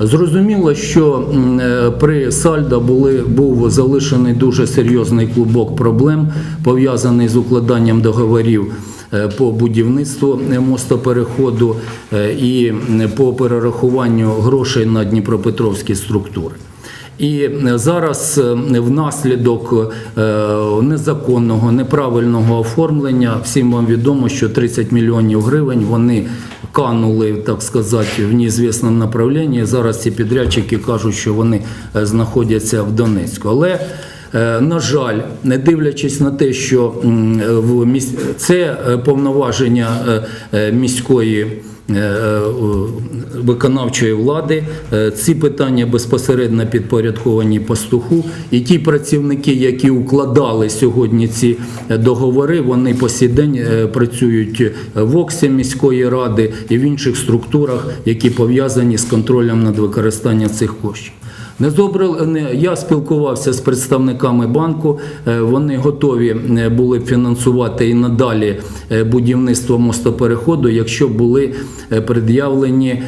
Зрозуміло, що е, при Сальдо були, був залишений дуже серйозний клубок проблем, пов'язаний з укладанням договорів е, по будівництву е, мостопереходу і по перерахуванню грошей на Дніпропетровські структури. І зараз внаслідок незаконного, неправильного оформлення, всім вам відомо, що 30 мільйонів гривень вони канули, так сказати, в неізвісному направленні. Зараз ці підрядчики кажуть, що вони е, знаходяться в Донецьку. Але Е, На жаль, не дивлячись на те, що в міс... це е, повноваження е, е, міської е, е, виконавчої влади, е, ці питання безпосередньо підпорядковані пастуху, і ті працівники, які укладали сьогодні ці е, договори, вони по сій день е, працюють в ОКСі міської ради і в інших структурах, які пов'язані з контролем над використанням цих коштів. Я спілкувався з представниками банку. е, Вони готові е, були фінансувати і надалі е, будівництво мостопереходу, якщо були пред'явлені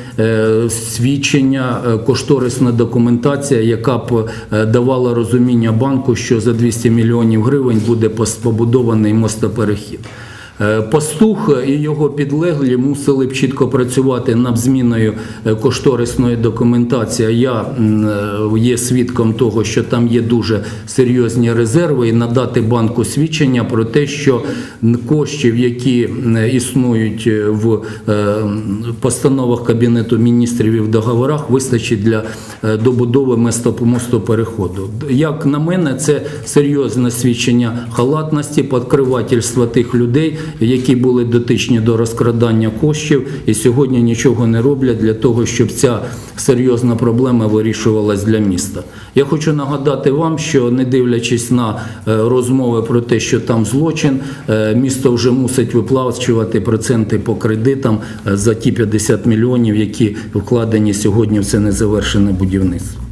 свідчення, кошторисна документація, яка б давала розуміння банку, що за 200 мільйонів гривень буде побудований мостоперехід. Е, Пастух і його підлеглі мусили б чітко працювати над зміною е, кошторисної документації. Я е, є свідком того, що там є дуже серйозні резерви, і надати банку свідчення про те, що коштів, які існують в постановах Кабінету міністрів і в договорах, вистачить для добудови мосто- мостопереходу. Як на мене, це серйозне свідчення халатності, підкривательства тих людей, які були дотичні до розкрадання коштів, і сьогодні нічого не роблять для того, щоб ця серйозна проблема вирішувалась для міста. Я хочу нагадати вам, що не дивлячись на е, розмови про те, що там злочин, е, місто вже мусить виплачувати проценти по кредитам е, за ті 50 мільйонів, які вкладені сьогодні в це незавершене будівництво.